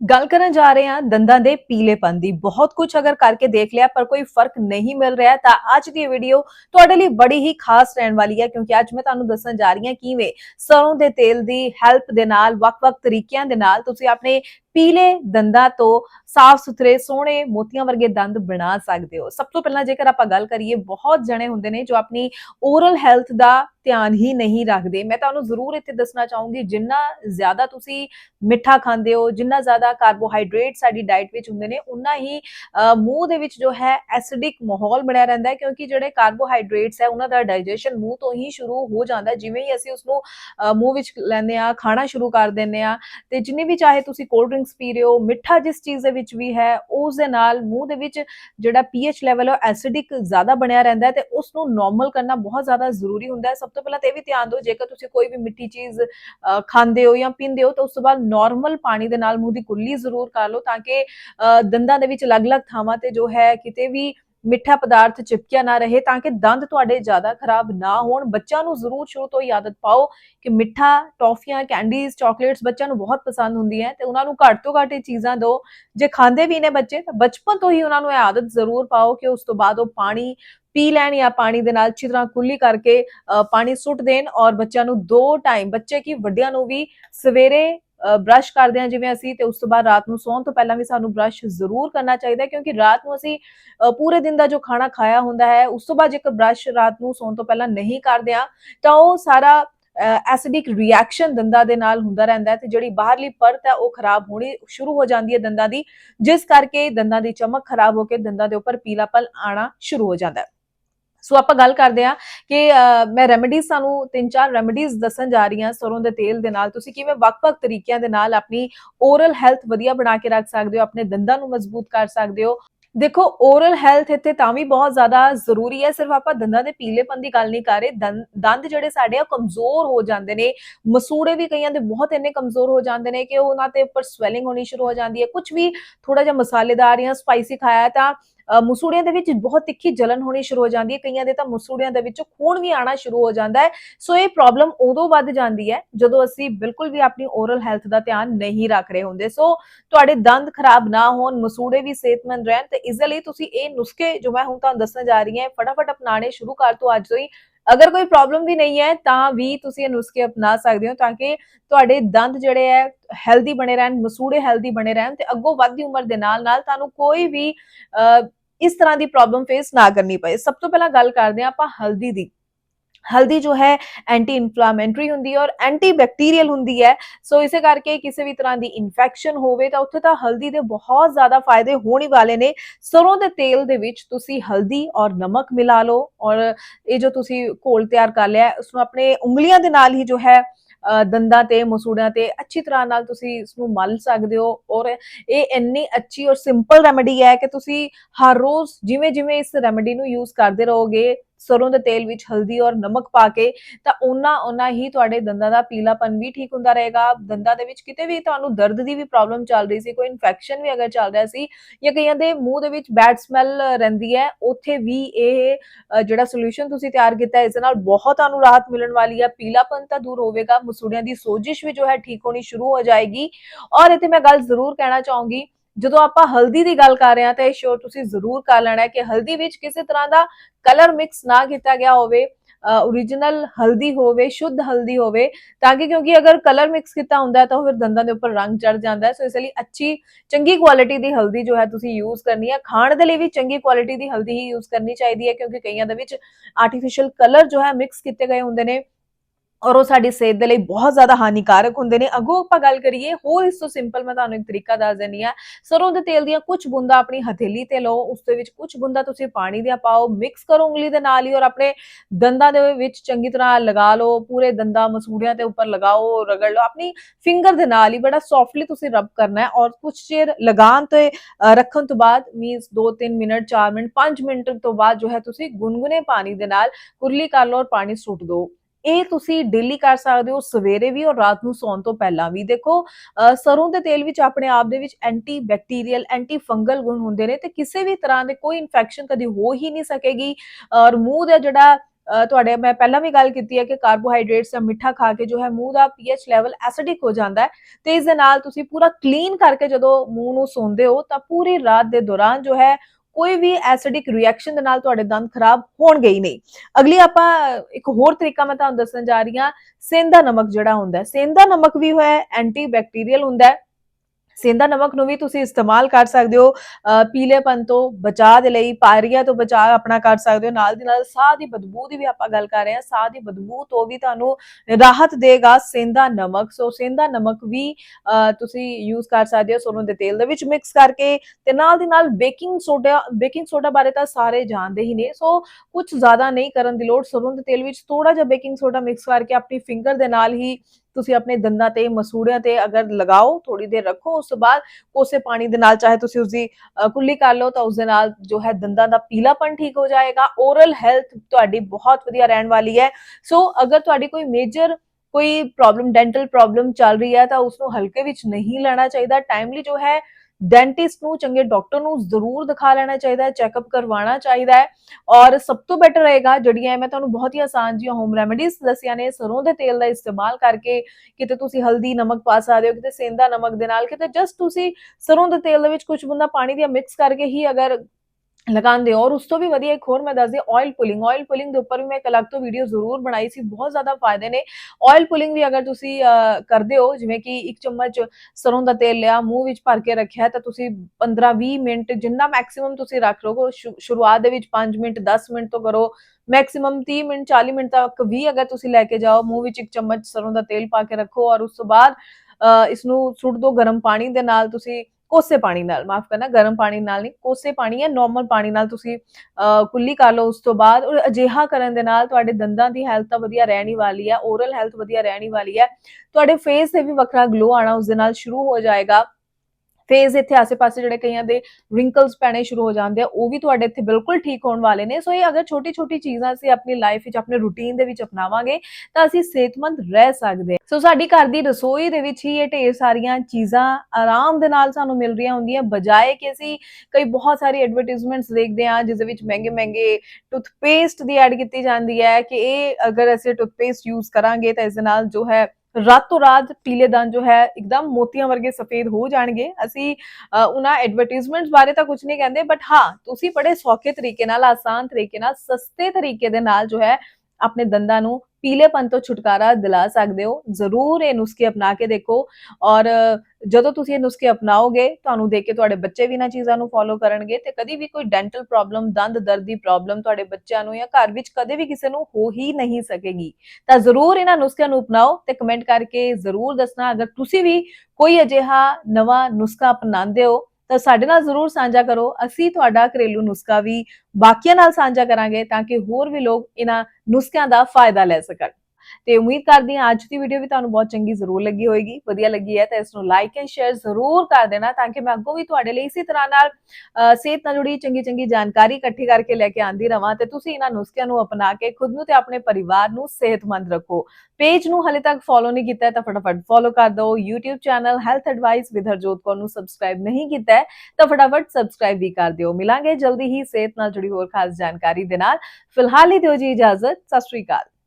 ਗੱਲ ਕਰਨ ਜਾ ਰਹੇ ਹਾਂ ਦੰਦਾਂ ਦੇ ਪੀਲੇਪਨ ਦੀ। ਬਹੁਤ ਕੁਝ ਅਗਰ ਕਰਕੇ ਦੇਖ ਲਿਆ, ਪਰ ਕੋਈ ਫ਼ਰਕ ਨਹੀਂ ਮਿਲ ਰਿਹਾ। ਤਾਂ ਅੱਜ ਦੀ ਵੀਡੀਓ ਤੁਹਾਡੇ ਲਈ ਬੜੀ ਹੀ ਖਾਸ ਰਹਿਣ ਵਾਲੀ ਹੈ, ਕਿਉਂਕਿ ਅੱਜ ਮੈਂ ਤੁਹਾਨੂੰ ਦੱਸਣ ਜਾ ਰਹੀ ਹਾਂ ਕਿਵੇਂ ਸਰੋਂ ਦੇ ਤੇਲ ਦੀ ਹੈਲਪ ਦੇ ਨਾਲ, ਵੱਖ-ਵੱਖ ਤਰੀਕਿਆਂ ਦੇ ਨਾਲ ਤੁਸੀਂ ਆਪਣੇ ਪੀਲੇ ਦੰਦਾਂ ਤੋਂ ਸਾਫ਼ ਸੁਥਰੇ, ਸੋਹਣੇ ਮੋਤੀਆਂ ਵਰਗੇ ਦੰਦ ਬਣਾ ਸਕਦੇ ਹੋ। ਸਭ ਤੋਂ ਪਹਿਲਾਂ ਜੇਕਰ ਆਪਾਂ ਗੱਲ ਕਰੀਏ, ਬਹੁਤ ਜਣੇ ਹੁੰਦੇ ਨੇ ਜੋ ਆਪਣੀ ਓਰਲ ਹੈਲਥ ਦਾ ਧਿਆਨ ਹੀ ਨਹੀਂ ਰੱਖਦੇ। ਮੈਂ ਤੁਹਾਨੂੰ ਜ਼ਰੂਰ ਇੱਥੇ ਦੱਸਣਾ ਚਾਹੂੰਗੀ, ਜਿੰਨਾ ਜ਼ਿਆਦਾ ਤੁਸੀਂ ਮਿੱਠਾ ਖਾਂਦੇ ਹੋ, ਜਿੰਨਾ ਜ਼ਿਆਦਾ ਕਾਰਬੋਹਾਈਡਰੇਟ ਸਾਡੀ ਡਾਈਟ ਵਿੱਚ ਹੁੰਦੇ ਨੇ ਉਨਾ ਹੀ ਮੂੰਹ ਦੇ ਵਿੱਚ ਜੋ ਹੈ ਐਸਿਡਿਕ ਮਾਹੌਲ ਬਣਿਆ ਰਹਿੰਦਾ ਹੈ, ਕਿਉਂਕਿ ਜਿਹੜੇ ਕਾਰਬੋਹਾਈਡਰੇਟਸ ਹੈ, ਉਹਨਾਂ ਦਾ ਡਾਈਜੈਸ਼ਨ ਮੂੰਹ ਤੋਂ ਹੀ ਸ਼ੁਰੂ ਹੋ ਜਾਂਦਾ ਜਿਵੇਂ ਹੀ ਅਸੀਂ ਉਸ ਨੂੰ ਮੂੰਹ ਵਿੱਚ ਲੈਂਦੇ ਆ ਖਾਣਾ ਸ਼ੁਰੂ ਕਰ ਦਿੰਦੇ ਆ ਤੇ ਜਿੰਨੇ ਵੀ ਚਾਹੇ ਤੁਸੀਂ ਕੋਲਡ ਡਰਿੰਕਸ ਪੀ ਰਹੇ ਹੋ ਮਿੱਠਾ ਜਿਸ ਚੀਜ਼ ਦੇ ਵਿੱਚ ਵੀ ਹੈ ਉਸ ਦੇ ਨਾਲ ਮੂੰਹ ਦੇ ਵਿੱਚ ਜਿਹੜਾ ਪੀਐਚ ਲੈਵਲ ਹੈ ਐਸਿਡਿਕ ਜ਼ਿਆਦਾ ਬਣਿਆ ਰਹਿੰਦਾ ਹੈ ਤੇ ਉਸ ਨੂੰ ਨਾਰਮਲ ਕਰਨਾ ਬਹੁਤ ਜ਼ਿਆਦਾ ਜ਼ਰੂਰੀ ਹੁੰਦਾ ਹੈ। ਸਭ ਤੋਂ ਪਹਿਲਾਂ ਤੇ ਇਹ ਵੀ ਧਿਆਨ ਦਿਓ ਜੇਕਰ ਤੁਸੀਂ ਕੋਈ ਵੀ ਮਿੱਠੀ ਚੀਜ਼ ਖਾਂਦੇ ਹੋ ਜਾਂ ਪੀਂਦੇ ਹੋ ਤਾਂ ਉਸ ਤੋਂ ਬਾਅਦ ਨਾਰਮਲ ਪਾਣੀ ਦੇ ਨਾਲ ਮੂੰਹ ਦੀ ਕੁੱਲੀ ਜ਼ਰੂਰ ਕਰ ਲਓ ਤਾਂ ਕਿ ਅਹ, ਦੰਦਾਂ ਦੇ ਵਿੱਚ ਅਲੱਗ-ਅਲੱਗ ਥਾਵਾਂ ਤੇ ਜੋ ਹੈ ਕਿਤੇ ਵੀ ਮਿੱਠਾ ਪਦਾਰਥ ਚਿਪਕਿਆ ਨਾ ਰਹੇ ਤਾਂ ਕਿ ਦੰਦ ਤੁਹਾਡੇ ਜ਼ਿਆਦਾ ਖਰਾਬ ਨਾ ਹੋਣ। ਬੱਚਿਆਂ ਨੂੰ ਜ਼ਰੂਰ ਸ਼ੁਰੂ ਤੋਂ ਹੀ ਆਦਤ ਪਾਓ ਕਿ ਮਿੱਠਾ ਟੌਫੀਆਂ, ਕੈਂਡੀਜ਼, ਚਾਕਲੇਟਸ ਬੱਚਿਆਂ ਨੂੰ ਬਹੁਤ ਪਸੰਦ ਹੁੰਦੀਆਂ ਹੈ ਤੇ ਉਹਨਾਂ ਨੂੰ ਘੱਟ ਤੋਂ ਘੱਟ ਇਹ ਚੀਜ਼ਾਂ ਦਿਓ। ਜੇ ਖਾਂਦੇ ਵੀ ਨੇ ਬੱਚੇ ਤਾਂ ਬਚਪਨ ਤੋਂ ਹੀ ਉਹਨਾਂ ਨੂੰ ਇਹ ਆਦਤ ਜ਼ਰੂਰ ਪਾਓ ਕਿ ਉਸ ਤੋਂ ਬਾਅਦ ਉਹ ਪਾਣੀ ਪੀ ਲੈਣ ਜਾਂ ਪਾਣੀ ਦੇ ਨਾਲ ਅੱਛੀ ਤਰ੍ਹਾਂ ਕੁੱਲੀ ਕਰਕੇ ਪਾਣੀ ਸੁੱਟ ਦੇਣ ਔਰ ਬੱਚਿਆਂ ਨੂੰ ਦੋ ਟਾਈਮ ਬੱਚੇ ਕੀ ਵੱਡਿਆਂ ਨੂੰ ਵੀ ਸਵੇਰੇ ਬ੍ਰਸ਼ ਕਰਦੇ ਹਾਂ ਜਿਵੇਂ ਅਸੀਂ ਤੇ ਉਸ ਤੋਂ ਬਾਅਦ ਰਾਤ ਨੂੰ ਸੌਣ ਤੋਂ ਪਹਿਲਾਂ ਵੀ ਸਾਨੂੰ ਬ੍ਰਸ਼ ਜ਼ਰੂਰ ਕਰਨਾ ਚਾਹੀਦਾ ਕਿਉਂਕਿ ਰਾਤ ਨੂੰ ਅਸੀਂ ਪੂਰੇ ਦਿਨ ਦਾ ਜੋ ਖਾਣਾ ਖਾਇਆ ਹੁੰਦਾ ਹੈ, ਉਸ ਤੋਂ ਬਾਅਦ ਜੇਕਰ ਬ੍ਰਸ਼ ਰਾਤ ਨੂੰ ਸੌਣ ਤੋਂ ਪਹਿਲਾਂ ਨਹੀਂ ਕਰਦੇ ਆ ਤਾਂ ਉਹ ਸਾਰਾ ਐਸਿਡਿਕ ਰਿਐਕਸ਼ਨ ਦੰਦਾਂ ਦੇ ਨਾਲ ਹੁੰਦਾ ਰਹਿੰਦਾ ਹੈ ਤੇ ਜਿਹੜੀ ਬਾਹਰਲੀ ਪਰਤ ਹੈ ਉਹ ਖਰਾਬ ਹੋਣੀ ਸ਼ੁਰੂ ਹੋ ਜਾਂਦੀ ਹੈ ਦੰਦਾਂ ਦੀ, ਜਿਸ ਕਰਕੇ ਦੰਦਾਂ ਦੀ ਚਮਕ ਖਰਾਬ ਹੋ ਕੇ ਦੰਦਾਂ ਦੇ ਉੱਪਰ ਪੀਲਾਪਨ ਆਣਾ ਸ਼ੁਰੂ ਹੋ ਜਾਂਦਾ ਹੈ। ਸੋ ਆਪਾਂ ਗੱਲ ਕਰਦੇ ਹਾਂ ਕਿ ਮੈਂ ਰੈਮੇਡੀਜ਼ ਸਾਨੂੰ ਤਿੰਨ ਚਾਰ ਰੈਮੇਡੀਜ਼ ਦੱਸਣ ਜਾ ਰਹੀ ਹਾਂ ਸਰੋਂ ਦੇ ਤੇਲ ਦੇ ਨਾਲ। ਤੁਸੀਂ ਕਿਵੇਂ ਵੱਖ-ਵੱਖ ਤਰੀਕਿਆਂ ਦੇ ਨਾਲ ਆਪਣੀ ਓਰਲ ਹੈਲਥ ਵਧੀਆ ਬਣਾ ਕੇ ਰੱਖ ਸਕਦੇ ਹੋ, ਆਪਣੇ ਦੰਦਾਂ ਨੂੰ ਮਜ਼ਬੂਤ ਕਰ ਸਕਦੇ ਹੋ। ਦੇਖੋ ਓਰਲ ਹੈਲਥ ਇੱਥੇ ਤਾਂ ਵੀ ਬਹੁਤ ਜ਼ਿਆਦਾ ਜ਼ਰੂਰੀ ਹੈ। ਸਿਰਫ ਆਪਾਂ ਦੰਦਾਂ ਦੇ ਪੀਲੇਪਨ ਦੀ ਗੱਲ ਨਹੀਂ ਕਰ ਰਹੇ। ਦੰ- ਦੰਦ ਜਿਹੜੇ ਸਾਡੇ ਆ ਕਮਜ਼ੋਰ ਹੋ ਜਾਂਦੇ ਨੇ। ਮਸੂੜੇ ਵੀ ਕਈਆਂ ਦੇ ਬਹੁਤ ਇੰਨੇ ਕਮਜ਼ੋਰ ਹੋ ਜਾਂਦੇ ਨੇ ਕਿ ਉਹਨਾਂ ਤੇ ਉੱਪਰ ਸਵੈਲਿੰਗ ਹੋਣੀ ਸ਼ੁਰੂ ਹੋ ਜਾਂਦੀ ਹੈ। ਕੁਝ ਵੀ ਥੋੜਾ ਜਿਹਾ ਮਸਾਲੇਦਾਰ ਜਾਂ ਸਪਾਈਸੀ ਖਾਇਆ ਤਾਂ ਮਸੂੜਿਆਂ ਦੇ ਵਿੱਚ ਬਹੁਤ ਤਿੱਖੀ ਜਲਨ ਹੋਣੀ ਸ਼ੁਰੂ ਹੋ ਜਾਂਦੀ ਹੈ। ਕਈਆਂ ਦੇ ਤਾਂ ਮਸੂੜਿਆਂ ਦੇ ਵਿੱਚੋਂ ਖੂਨ ਵੀ ਆਣਾ ਸ਼ੁਰੂ ਹੋ ਜਾਂਦਾ ਹੈ। ਸੋ ਇਹ ਪ੍ਰੋਬਲਮ ਉਦੋਂ ਵੱਧ ਜਾਂਦੀ ਹੈ ਜਦੋਂ ਅਸੀਂ ਬਿਲਕੁਲ ਵੀ ਆਪਣੀ ਓਰਲ ਹੈਲਥ ਦਾ ਧਿਆਨ ਨਹੀਂ ਰੱਖ ਰਹੇ ਹੁੰਦੇ। ਸੋ ਤੁਹਾਡੇ ਦੰਦ ਖਰਾਬ ਨਾ ਹੋਣ, ਮਸੂੜੇ ਵੀ ਸਿਹਤਮੰਦ ਰਹਿਣ ਤੇ ਇਸ ਲਈ ਤੁਸੀਂ ਇਹ ਨੁਸਖੇ ਜੋ ਮੈਂ ਹੁਣ ਤੁਹਾਨੂੰ ਦੱਸਣ ਜਾ ਰਹੀ ਹਾਂ ਫਟਾਫਟ ਅਪਣਾਣੇ ਸ਼ੁਰੂ ਕਰ ਤੋਂ ਅੱਜ ਤੋਂ ਹੀ। ਅਗਰ ਕੋਈ ਪ੍ਰੋਬਲਮ ਵੀ ਨਹੀਂ ਹੈ ਤਾਂ ਵੀ ਤੁਸੀਂ ਇਹ ਨੁਸਖੇ ਅਪਣਾ ਸਕਦੇ ਹੋ ਤਾਂ ਕਿ ਤੁਹਾਡੇ ਦੰਦ ਜਿਹੜੇ ਹੈ ਹੈਲਦੀ ਬਣੇ ਰਹਿਣ, ਮਸੂੜੇ ਹੈਲਦੀ ਬਣੇ ਰਹਿਣ ਤੇ ਅੱਗੋਂ ਵੱਧਦੀ ਉਮਰ ਦੇ ਨਾਲ ਨਾਲ ਤੁਹਾਨੂੰ ਕੋਈ ਵੀ ਇਸ ਤਰ੍ਹਾਂ ਦੀ ਪ੍ਰੋਬਲਮ ਫੇਸ ਨਾ ਕਰਨੀ ਪਏ। ਸਭ ਤੋਂ ਪਹਿਲਾਂ ਗੱਲ ਕਰਦੇ ਹਾਂ ਆਪਾਂ ਹਲਦੀ ਦੀ। ਹਲਦੀ ਜੋ ਹੈ ਐਂਟੀ ਇਨਫਲੇਮੇਟਰੀ ਹੁੰਦੀ ਹੈ ਔਰ ਐਂਟੀ ਬੈਕਟੀਰੀਅਲ ਹੁੰਦੀ ਹੈ। ਸੋ ਇਸੇ ਕਰਕੇ ਕਿਸੇ ਵੀ ਤਰ੍ਹਾਂ ਦੀ ਇਨਫੈਕਸ਼ਨ ਹੋਵੇ ਤਾਂ ਉੱਥੇ ਤਾਂ ਹਲਦੀ ਦੇ ਬਹੁਤ ਜ਼ਿਆਦਾ ਫਾਇਦੇ ਹੋਣ ਵਾਲੇ ਨੇ। ਸਰੋਂ ਦੇ ਤੇਲ ਦੇ ਵਿੱਚ ਤੁਸੀਂ ਹਲਦੀ ਔਰ ਨਮਕ ਮਿਲਾ ਲਓ ਔਰ ਇਹ ਜੋ ਤੁਸੀਂ ਘੋਲ ਤਿਆਰ ਕਰ ਲਿਆ ਹੈ, ਉਸ ਨੂੰ ਆਪਣੇ ਉਂਗਲੀਆਂ ਦੇ ਨਾਲ ਹੀ ਜੋ ਹੈ ਦੰਦਾਂ ਤੇ, ਮਸੂੜਿਆਂ ਤੇ ਅੱਛੀ ਤਰ੍ਹਾਂ ਨਾਲ ਤੁਸੀਂ ਇਸ ਨੂੰ ਮਲ ਸਕਦੇ ਹੋ ਔਰ ਇਹ ਇੰਨੀ ਅੱਛੀ ਔਰ ਸਿੰਪਲ ਰੈਮੇਡੀ ਹੈ ਕਿ ਤੁਸੀਂ ਹਰ ਰੋਜ਼ ਜਿਵੇਂ ਜਿਵੇਂ ਇਸ ਰੈਮੇਡੀ ਨੂੰ ਯੂਜ਼ ਕਰਦੇ ਰਹੋਗੇ ਸਰੋਂ ਦੇ ਤੇਲ ਵਿੱਚ ਹਲਦੀ ਔਰ ਨਮਕ ਪਾ ਕੇ ਤਾਂ ਉਹਨਾਂ ਉਹਨਾਂ ਹੀ ਤੁਹਾਡੇ ਦੰਦਾਂ ਦਾ ਪੀਲਾਪਨ ਵੀ ਠੀਕ ਹੁੰਦਾ ਰਹੇਗਾ। ਦੰਦਾਂ ਦੇ ਵਿੱਚ ਕਿਤੇ ਵੀ ਤੁਹਾਨੂੰ ਦਰਦ ਦੀ ਵੀ ਪ੍ਰੋਬਲਮ ਚੱਲ ਰਹੀ ਸੀ, ਕੋਈ ਇਨਫੈਕਸ਼ਨ ਵੀ ਅਗਰ ਚੱਲ ਰਿਹਾ ਸੀ ਜਾਂ ਕਈਆਂ ਦੇ ਮੂੰਹ ਦੇ ਵਿੱਚ ਬੈਡ ਸਮੈਲ ਰਹਿੰਦੀ ਹੈ, ਉੱਥੇ ਵੀ ਇਹ ਜਿਹੜਾ ਸੋਲੂਸ਼ਨ ਤੁਸੀਂ ਤਿਆਰ ਕੀਤਾ, ਇਸ ਦੇ ਨਾਲ ਬਹੁਤ ਤੁਹਾਨੂੰ ਰਾਹਤ ਮਿਲਣ ਵਾਲੀ ਹੈ ਪੀਲਾਪਨ ਤਾਂ ਦੂਰ ਹੋਵੇਗਾ, ਮਸੂੜਿਆਂ ਦੀ ਸੋਜਿਸ਼ ਵੀ ਜੋ ਹੈ ਠੀਕ ਹੋਣੀ ਸ਼ੁਰੂ ਹੋ ਜਾਏਗੀ। ਔਰ ਇੱਥੇ ਮੈਂ ਗੱਲ ਜ਼ਰੂਰ ਕਹਿਣਾ ਚਾਹੂੰਗੀ ਜਦੋਂ ਆਪਾਂ ਹਲਦੀ ਦੀ ਗੱਲ ਕਰ ਰਹੇ ਹਾਂ, ਤਾਂ ਇਹ ਸ਼ੋਰ ਤੁਸੀਂ ਜ਼ਰੂਰ ਕਰ ਲੈਣਾ ਹੈ ਕਿ ਹਲਦੀ ਵਿੱਚ ਕਿਸੇ ਤਰ੍ਹਾਂ ਦਾ ਕਲਰ ਮਿਕਸ ਨਾ ਕੀਤਾ ਗਿਆ ਹੋਵੇ ਓਰੀਜਨਲ ਹਲਦੀ ਹੋਵੇ, ਸ਼ੁੱਧ ਹਲਦੀ ਹੋਵੇ, ਤਾਂ ਕਿ ਕਿਉਂਕਿ ਅਗਰ ਕਲਰ ਮਿਕਸ ਕੀਤਾ ਹੁੰਦਾ ਤਾਂ ਉਹ ਫਿਰ ਦੰਦਾਂ ਦੇ ਉੱਪਰ ਰੰਗ ਚੜ ਜਾਂਦਾ ਹੈ। ਸੋ ਇਸ ਲਈ ਅੱਛੀ, ਚੰਗੀ ਕੁਆਲਿਟੀ ਦੀ ਹਲਦੀ ਜੋ ਹੈ ਤੁਸੀਂ ਯੂਜ਼ ਕਰਨੀ ਹੈ। ਖਾਣ ਦੇ ਲਈ ਵੀ ਚੰਗੀ ਕੁਆਲਿਟੀ ਦੀ ਹਲਦੀ ਹੀ ਯੂਜ਼ ਕਰਨੀ ਚਾਹੀਦੀ ਹੈ, ਕਿਉਂਕਿ ਕਈਆਂ ਦੇ ਵਿੱਚ ਆਰਟੀਫੀਸ਼ੀਅਲ ਕਲਰ ਜੋ ਹੈ ਮਿਕਸ ਕੀਤੇ ਗਏ ਹੁੰਦੇ ਨੇ। ਔਰ ਉਹ ਸਾਡੀ ਸਿਹਤ ਦੇ ਲਈ ਬਹੁਤ ਜ਼ਿਆਦਾ ਹਾਨੀਕਾਰਕ ਹੁੰਦੇ ਨੇ। ਅੱਗੋਂ ਆਪਾਂ ਗੱਲ ਕਰੀਏ, ਹੋਰ ਇਸ ਤੋਂ ਸਿੰਪਲ ਮੈਂ ਤੁਹਾਨੂੰ ਇੱਕ ਤਰੀਕਾ ਦੱਸ ਦਿੰਨੀ ਆ ਸਰੋਂ ਦੇ ਤੇਲ ਦੀਆਂ ਕੁਝ ਬੂੰਦਾਂ ਆਪਣੀ ਹਥੇਲੀ ਤੇ ਲਓ, ਉਸ ਦੇ ਵਿੱਚ ਕੁਝ ਬੂੰਦਾਂ ਤੁਸੀਂ ਪਾਣੀ ਦੀਆਂ ਪਾਓ ਮਿਕਸ ਕਰੋ ਉਂਗਲੀ ਦੇ ਨਾਲ ਹੀ ਔਰ ਆਪਣੇ ਦੰਦਾਂ ਦੇ ਵਿੱਚ ਚੰਗੀ ਤਰ੍ਹਾਂ ਲਗਾ ਲਓ, ਪੂਰੇ ਦੰਦਾਂ ਮਸੂੜਿਆਂ ਦੇ ਉੱਪਰ ਲਗਾਓ, ਰਗੜ ਲਓ, ਆਪਣੀ ਫਿੰਗਰ ਦੇ ਨਾਲ ਹੀ ਬੜਾ ਸੌਫਟਲੀ ਤੁਸੀਂ ਰਬ ਕਰਨਾ ਹੈ ਔਰ ਕੁਝ ਚਿਰ ਲਗਾਉਣ ਤੇ ਰੱਖਣ ਤੋਂ ਬਾਅਦ ਮੀਨਸ 2-3 ਮਿੰਟ 4 ਮਿੰਟ 5 ਮਿੰਟ ਤੋਂ ਬਾਅਦ ਜੋ ਹੈ ਤੁਸੀਂ ਗੁਨਗੁਨੇ ਪਾਣੀ ਦੇ ਨਾਲ ਕੁਰਲੀ ਕਰ ਲਓ ਔਰ ਪਾਣੀ ਸੁੱਟ ਦਿਓ। ਇਹ ਤੁਸੀਂ ਡੇਲੀ ਕਰ ਸਕਦੇ ਹੋ ਸਵੇਰੇ ਵੀ ਔਰ ਰਾਤ ਨੂੰ ਸੌਣ ਤੋਂ ਪਹਿਲਾਂ ਵੀ। ਦੇਖੋ ਅ, ਸਰੋਂ ਦੇ ਤੇਲ ਵਿੱਚ ਆਪਣੇ ਆਪ ਦੇ ਵਿੱਚ ਐਂਟੀ ਬੈਕਟੀਰੀਅਲ ਐਂਟੀ ਫੰਗਲ ਗੁਣ ਹੁੰਦੇ ਨੇ ਤੇ ਕਿਸੇ ਵੀ ਤਰ੍ਹਾਂ ਦੇ ਕੋਈ ਇਨਫੈਕਸ਼ਨ ਕਦੀ ਹੋ ਹੀ ਨਹੀਂ ਸਕੇਗੀ। ਔਰ ਮੂੰਹ ਦਾ ਜਿਹੜਾ ਤੁਹਾਡੇ ਮੈਂ ਪਹਿਲਾਂ ਵੀ ਗੱਲ ਕੀਤੀ ਹੈ ਕਿ ਕਾਰਬੋਹਾਈਡਰੇਟਸ ਜਾਂ ਮਿੱਠਾ ਖਾ ਕੇ ਜੋ ਹੈ ਮੂੰਹ ਦਾ ਪੀਐਚ ਲੈਵਲ ਐਸਿਡਿਕ ਹੋ ਜਾਂਦਾ ਹੈ ਤੇ ਇਸ ਦੇ ਨਾਲ ਤੁਸੀਂ ਪੂਰਾ ਕਲੀਨ ਕਰਕੇ ਜਦੋਂ ਮੂੰਹ ਨੂੰ ਸੌਂਦੇ ਹੋ ਤਾਂ ਪੂਰੀ ਰਾਤ ਦੇ ਦੌਰਾਨ ਜੋ ਹੈ ਕੋਈ ਵੀ ਐਸਿਡਿਕ ਰਿਐਕਸ਼ਨ ਦੇ ਨਾਲ ਤੁਹਾਡੇ ਦੰਦ ਖਰਾਬ ਹੋਣਗੇ ਹੀ ਨਹੀਂ। ਅਗਲੀ ਆਪਾਂ ਇੱਕ ਹੋਰ ਤਰੀਕਾ ਮੈਂ ਤੁਹਾਨੂੰ ਦੱਸਣ ਜਾ ਰਹੀ ਹਾਂ ਸੇਂਦਾ ਨਮਕ ਜਿਹੜਾ ਹੁੰਦਾ ਹੈ ਸੇਂਦਾ ਨਮਕ ਵੀ ਹੋਇਆ ਐਂਟੀ ਬੈਕਟੀਰੀਅਲ ਹੁੰਦਾ ਹੈ। ਸੇਂਦਾ ਨਮਕ ਨੂੰ ਵੀ ਤੁਸੀਂ ਇਸਤੇਮਾਲ ਕਰ ਸਕਦੇ ਹੋ ਪੀਲੇਪਨ ਤੋਂ ਬਚਾਅ ਦੇ ਲਈ ਪਾਇਰੀਆ ਤੋਂ ਬਚਾਅ ਆਪਣਾ ਕਰ ਸਕਦੇ ਹੋ ਨਾਲ ਦੀ ਨਾਲ ਸਾਹ ਦੀ ਬਦਬੂ ਦੀ ਵੀ ਆਪਾਂ ਗੱਲ ਕਰ ਰਹੇ ਹਾਂ ਸਾਹ ਦੀ ਬਦਬੂ ਤੋਂ ਵੀ ਤੁਹਾਨੂੰ ਰਾਹਤ ਦੇਗਾ ਸੇਂਦਾ ਨਮਕ। ਸੋ ਸੇਂਦਾ ਨਮਕ ਵੀ ਅ, ਤੁਸੀਂ ਯੂਜ਼ ਕਰ ਸਕਦੇ ਹੋ ਸਰੋਂ ਦੇ ਤੇਲ ਦੇ ਵਿੱਚ ਮਿਕਸ ਕਰਕੇ ਤੇ ਨਾਲ ਦੀ ਨਾਲ ਬੇਕਿੰਗ ਸੋਡਾ ਬੇਕਿੰਗ ਸੋਡਾ ਬਾਰੇ ਤਾਂ ਸਾਰੇ ਜਾਣਦੇ ਹੀ ਨੇ। ਸੋ ਕੁਝ ਜ਼ਿਆਦਾ ਨਹੀਂ ਕਰਨ ਦੀ ਲੋੜ ਸਰੋਂ ਦੇ ਤੇਲ ਵਿੱਚ ਥੋੜਾ ਜਿਹਾ ਬੇਕਿੰਗ ਸੋਡਾ ਮਿਕਸ ਕਰਕੇ ਆਪਣੀ ਫਿੰਗਰ ਦੇ ਨਾਲ ਹੀ ਤੁਸੀਂ ਆਪਣੇ ਦੰਦਾਂ ਤੇ ਮਸੂੜਿਆਂ ਤੇ ਅਗਰ ਲਗਾਓ ਥੋੜੀ ਦੇਰ ਰੱਖੋ ਉਸ ਤੋਂ ਬਾਅਦ ਕੋਸੇ ਪਾਣੀ ਦੇ ਨਾਲ ਚਾਹੇ ਤੁਸੀਂ ਉਸਦੀ ਅ, ਕੁੱਲੀ ਕਰ ਲਓ ਤਾਂ ਉਸ ਦੇ ਨਾਲ ਜੋ ਹੈ ਦੰਦਾਂ ਦਾ ਪੀਲਾਪਨ ਠੀਕ ਹੋ ਜਾਏਗਾ। ਓਰਲ ਹੈਲਥ ਤੁਹਾਡੀ ਬਹੁਤ ਵਧੀਆ ਰਹਿਣ ਵਾਲੀ ਹੈ। ਸੋ ਅਗਰ ਤੁਹਾਡੀ ਕੋਈ ਮੇਜਰ ਕੋਈ ਪ੍ਰੋਬਲਮ ਡੈਂਟਲ ਪ੍ਰੋਬਲਮ ਚੱਲ ਰਹੀ ਹੈ ਤਾਂ ਉਸ ਨੂੰ ਹਲਕੇ ਵਿੱਚ ਨਹੀਂ ਲੈਣਾ ਚਾਹੀਦਾ। ਟਾਈਮਲੀ ਜੋ ਹੈ ਡੈਂਟਿਸਟ ਨੂੰ, ਚੰਗੇ ਡਾਕਟਰ ਨੂੰ ਜ਼ਰੂਰ ਦਿਖਾ ਲੈਣਾ ਚਾਹੀਦਾ ਹੈ ਚੈੱਕਅਪ ਕਰਵਾਉਣਾ ਚਾਹੀਦਾ ਹੈ ਔਰ ਸਭ ਤੋਂ ਬੈਟਰ ਰਹੇਗਾ ਜਿਹੜੀਆਂ ਮੈਂ ਤੁਹਾਨੂੰ ਬਹੁਤ ਹੀ ਆਸਾਨ ਜੀਆਂ ਹੋਮ ਰੈਮੇਡੀਜ਼ ਦੱਸੀਆਂ ਨੇ, ਸਰੋਂ ਦੇ ਤੇਲ ਦਾ ਇਸਤੇਮਾਲ ਕਰਕੇ ਕਿਤੇ ਤੁਸੀਂ ਹਲਦੀ ਨਮਕ ਪਾ ਸਕਦੇ ਹੋ, ਕਿਤੇ ਸੇਂਦਾ ਨਮਕ ਦੇ ਨਾਲ, ਕਿਤੇ ਜਸਟ ਤੁਸੀਂ ਸਰੋਂ ਦੇ ਤੇਲ ਦੇ ਵਿੱਚ ਕੁਝ ਬੁੰਦਾ ਪਾਣੀ ਦੀਆਂ ਮਿਕਸ ਕਰਕੇ ਹੀ ਅਗਰ ਲਗਾਉਂਦੇ ਹੋ। ਔਰ ਉਸ ਤੋਂ ਵੀ ਵਧੀਆ ਇੱਕ ਹੋਰ ਮੈਂ ਦੱਸਦੀ ਆਇਲ ਪੁਲਿੰਗ ਆਇਲ ਪੁਲਿੰਗ ਦੇ ਉੱਪਰ ਵੀ ਮੈਂ ਇੱਕ ਅਲੱਗ ਤੋਂ ਵੀਡੀਓ ਜ਼ਰੂਰ ਬਣਾਈ ਸੀ। ਬਹੁਤ ਜ਼ਿਆਦਾ ਫਾਇਦੇ ਨੇ। ਆਇਲ ਪੁਲਿੰਗ ਵੀ ਅਗਰ ਤੁਸੀਂ ਕਰਦੇ ਹੋ ਜਿਵੇਂ ਕਿ ਇੱਕ ਚਮਚ ਸਰੋਂ ਦਾ ਤੇਲ ਲਿਆ ਮੂੰਹ ਵਿੱਚ ਭਰ ਕੇ ਰੱਖਿਆ ਤਾਂ ਤੁਸੀਂ 15-20 ਮਿੰਟ ਜਿੰਨਾ ਮੈਕਸਿਮਮ ਤੁਸੀਂ ਰੱਖ ਲਓਗੇ ਸ਼ੁ- ਸ਼ੁਰੂਆਤ ਦੇ ਵਿੱਚ 5 ਮਿੰਟ 10 ਮਿੰਟ ਤੋਂ ਕਰੋ। ਮੈਕਸਿਮਮ 30 ਮਿੰਟ 40 ਮਿੰਟ ਤੱਕ ਵੀ ਅਗਰ ਤੁਸੀਂ ਲੈ ਕੇ ਜਾਓ ਮੂੰਹ ਵਿੱਚ ਇੱਕ ਚਮਚ ਸਰੋਂ ਦਾ ਤੇਲ ਪਾ ਕੇ ਰੱਖੋ। ਔਰ ਉਸ ਤੋਂ ਬਾਅਦ ਅਹ, ਇਸ ਨੂੰ ਸੁੱਟ ਦਿਓ ਗਰਮ ਪਾਣੀ ਦੇ ਨਾਲ। ਤੁਸੀਂ ਕੋਸੇ ਪਾਣੀ ਨਾਲ ਮਾਫ ਕਰਨਾ ਗਰਮ ਪਾਣੀ ਨਾਲ ਨਹੀਂ ਕੋਸੇ ਪਾਣੀ ਹੈ ਨਾਰਮਲ ਪਾਣੀ ਨਾਲ ਤੁਸੀਂ ਅਹ, ਕੁੱਲੀ ਕਰ ਲਓ ਉਸ ਤੋਂ ਬਾਅਦ ਔਰ ਅਜਿਹਾ ਕਰਨ ਦੇ ਨਾਲ ਤੁਹਾਡੇ ਦੰਦਾਂ ਦੀ ਹੈਲਥ ਤਾਂ ਵਧੀਆ ਰਹਿਣੀ ਵਾਲੀ ਹੈ ਓਰਲ ਹੈਲਥ ਵਧੀਆ ਰਹਿਣੀ ਵਾਲੀ ਹੈ ਤੁਹਾਡੇ ਫੇਸ ਤੇ ਵੀ ਵੱਖਰਾ ਗਲੋ ਆਣਾ ਉਸ ਦੇ ਨਾਲ ਸ਼ੁਰੂ ਹੋ ਜਾਏਗਾ। ਫੇਸ ਇੱਥੇ ਆਸੇ-ਪਾਸੇ ਜਿਹੜੇ ਕਈਆਂ ਦੇ ਰਿੰਕਲਸ ਪੈਣੇ ਸ਼ੁਰੂ ਹੋ ਜਾਂਦੇ ਆ, ਉਹ ਵੀ ਤੁਹਾਡੇ ਇੱਥੇ ਬਿਲਕੁਲ ਠੀਕ ਹੋਣ ਵਾਲੇ ਨੇ। ਸੋ ਇਹ ਅਗਰ ਛੋਟੀ-ਛੋਟੀ ਚੀਜ਼ਾਂ ਅਸੀਂ ਆਪਣੀ ਲਾਈਫ ਵਿੱਚ, ਆਪਣੇ ਰੂਟੀਨ ਦੇ ਵਿੱਚ ਅਪਣਾਵਾਂਗੇ, ਤਾਂ ਅਸੀਂ ਸਿਹਤਮੰਦ ਰਹਿ ਸਕਦੇ ਹਾਂ। ਸੋ ਸਾਡੀ ਘਰ ਦੀ ਰਸੋਈ ਦੇ ਵਿੱਚ ਹੀ ਇਹ ਢੇਰ ਸਾਰੀਆਂ ਚੀਜ਼ਾਂ ਆਰਾਮ ਦੇ ਨਾਲ ਸਾਨੂੰ ਮਿਲ ਰਹੀਆਂ ਹੁੰਦੀਆਂ, ਬਜਾਏ ਕਿ ਅਸੀਂ ਕਈ ਬਹੁਤ ਸਾਰੀ ਐਡਵਰਟਾਈਜ਼ਮੈਂਟਸ ਦੇਖਦੇ ਹਾਂ, ਜਿਸ ਦੇ ਵਿੱਚ ਮਹਿੰਗੇ-ਮਹਿੰਗੇ ਟੂਥਪੇਸਟ ਦੀ ਐਡ ਕੀਤੀ ਜਾਂਦੀ ਹੈ ਕਿ ਇਹ ਅਗਰ ਅਸੀਂ ਟੂਥਪੇਸਟ ਯੂਜ਼ ਕਰਾਂਗੇ, ਤਾਂ ਇਸ ਦੇ ਨਾਲ ਜੋ ਹੈ ਰਾਤੋਂ ਰਾਤ ਪੀਲੇ ਦੰਦ ਜੋ ਹੈ ਇੱਕਦਮ ਮੋਤੀਆਂ ਵਰਗੇ ਸਫੇਦ ਹੋ ਜਾਣਗੇ। ਅਸੀਂ ਅ, ਉਹਨਾਂ ਐਡਵਰਟਾਈਜ਼ਮੈਂਟਸ ਬਾਰੇ ਤਾਂ ਕੁਝ ਨਹੀਂ ਕਹਿੰਦੇ ਬਟ ਹਾਂ ਤੁਸੀਂ ਬੜੇ ਸੌਖੇ ਤਰੀਕੇ ਨਾਲ ਆਸਾਨ ਤਰੀਕੇ ਨਾਲ ਸਸਤੇ ਤਰੀਕੇ ਦੇ ਨਾਲ ਜੋ ਹੈ ਆਪਣੇ ਦੰਦਾਂ ਨੂੰ ਪੀਲੇਪਨ ਤੋਂ ਛੁਟਕਾਰਾ ਦਿਲਾ ਸਕਦੇ ਹੋ। ਜ਼ਰੂਰ ਇਹ ਨੁਸਖੇ ਅਪਣਾ ਕੇ ਦੇਖੋ ਔਰ ਜਦੋਂ ਤੁਸੀਂ ਇਹ ਨੁਸਖੇ ਅਪਣਾਓਗੇ, ਤੁਹਾਨੂੰ ਦੇਖ ਕੇ ਤੁਹਾਡੇ ਬੱਚੇ ਵੀ ਇਹਨਾਂ ਚੀਜ਼ਾਂ ਨੂੰ ਫੋਲੋ ਕਰਨਗੇ ਤੇ ਕਦੀ ਵੀ ਕੋਈ ਡੈਂਟਲ ਪ੍ਰੋਬਲਮ ਦੰਦ ਦਰਦ ਦੀ ਪ੍ਰੋਬਲਮ ਤੁਹਾਡੇ ਬੱਚਿਆਂ ਨੂੰ ਜਾਂ ਘਰ ਵਿੱਚ ਕਦੇ ਵੀ ਕਿਸੇ ਨੂੰ ਹੋ ਹੀ ਨਹੀਂ ਸਕੇਗੀ। ਤਾਂ ਜ਼ਰੂਰ ਇਹਨਾਂ ਨੁਸਖਿਆਂ ਨੂੰ ਅਪਣਾਓ ਤੇ ਕਮੈਂਟ ਕਰਕੇ ਜ਼ਰੂਰ ਦੱਸਣਾ। ਅਗਰ ਤੁਸੀਂ ਵੀ ਕੋਈ ਅਜਿਹਾ ਨਵਾਂ ਨੁਸਖਾ ਅਪਣਾਉਂਦੇ ਹੋ ਤਾਂ ਸਾਡੇ ਨਾਲ ਜ਼ਰੂਰ ਸਾਂਝਾ ਕਰੋ। ਅਸੀਂ ਤੁਹਾਡਾ ਘਰੇਲੂ ਨੁਸਖਾ ਵੀ ਬਾਕੀਆਂ ਨਾਲ ਸਾਂਝਾ ਕਰਾਂਗੇ ਤਾਂ ਕਿ ਹੋਰ ਵੀ ਲੋਕ ਇਹਨਾਂ ਨੁਸਖਿਆਂ ਦਾ ਫਾਇਦਾ ਲੈ ਸਕਣ। ਤੇ ਉਮੀਦ ਕਰਦੀ ਹਾਂ ਅੱਜ ਦੀ ਵੀਡੀਓ ਵੀ ਤੁਹਾਨੂੰ ਬਹੁਤ ਚੰਗੀ ਜ਼ਰੂਰ ਲੱਗੀ ਹੋਏਗੀ। ਵਧੀਆ ਲੱਗੀ ਹੈ ਤਾਂ ਇਸ ਨੂੰ ਲਾਈਕ ਐਂਡ ਸ਼ੇਅਰ ਜ਼ਰੂਰ ਕਰ ਦੇਣਾ ਤਾਂ ਕਿ ਮੈਂ ਅੱਗੋਂ ਵੀ ਤੁਹਾਡੇ ਲਈ ਇਸੇ ਤਰ੍ਹਾਂ ਨਾਲ ਅ, ਸਿਹਤ ਨਾਲ ਜੁੜੀ ਚੰਗੀ ਚੰਗੀ ਜਾਣਕਾਰੀ ਇਕੱਠੀ ਕਰਕੇ ਲੈ ਕੇ ਆਂਦੀ ਰਵਾਂ ਤੇ ਤੁਸੀਂ ਇਹਨਾਂ ਨੁਸਖਿਆਂ ਨੂੰ ਅਪਣਾ ਕੇ ਖੁਦ ਨੂੰ ਤੇ ਆਪਣੇ ਪਰਿਵਾਰ ਨੂੰ ਸਿਹਤਮੰਦ ਰੱਖੋ। ਪੇਜ ਨੂੰ ਹਲੇ ਤੱਕ ਫੋਲੋ ਨਹੀਂ ਕੀਤਾ ਹੈ ਤਾਂ ਫਟਾਫਟ ਫੋਲੋ ਕਰ ਦਿਓ। YouTube channel health advice with Harjot Kaur ਨੂੰ ਸਬਸਕ੍ਰਾਈਬ ਨਹੀਂ ਕੀਤਾ ਹੈ ਤਾਂ ਫਟਾਫਟ ਸਬਸਕ੍ਰਾਈਬ ਵੀ ਕਰ ਦਿਓ। ਮਿਲਾਂਗੇ ਜਲਦੀ ਹੀ ਸਿਹਤ ਨਾਲ ਜੁੜੀ ਹੋਰ ਖਾਸ ਜਾਣਕਾਰੀ ਦੇ ਨਾਲ। ਫਿਲਹਾਲ ਹੀ ਦਿਓ ਜੀ ਇਜਾਜ਼ਤ। ਸਤਿ ਸ਼੍ਰੀ ਅਕਾਲ।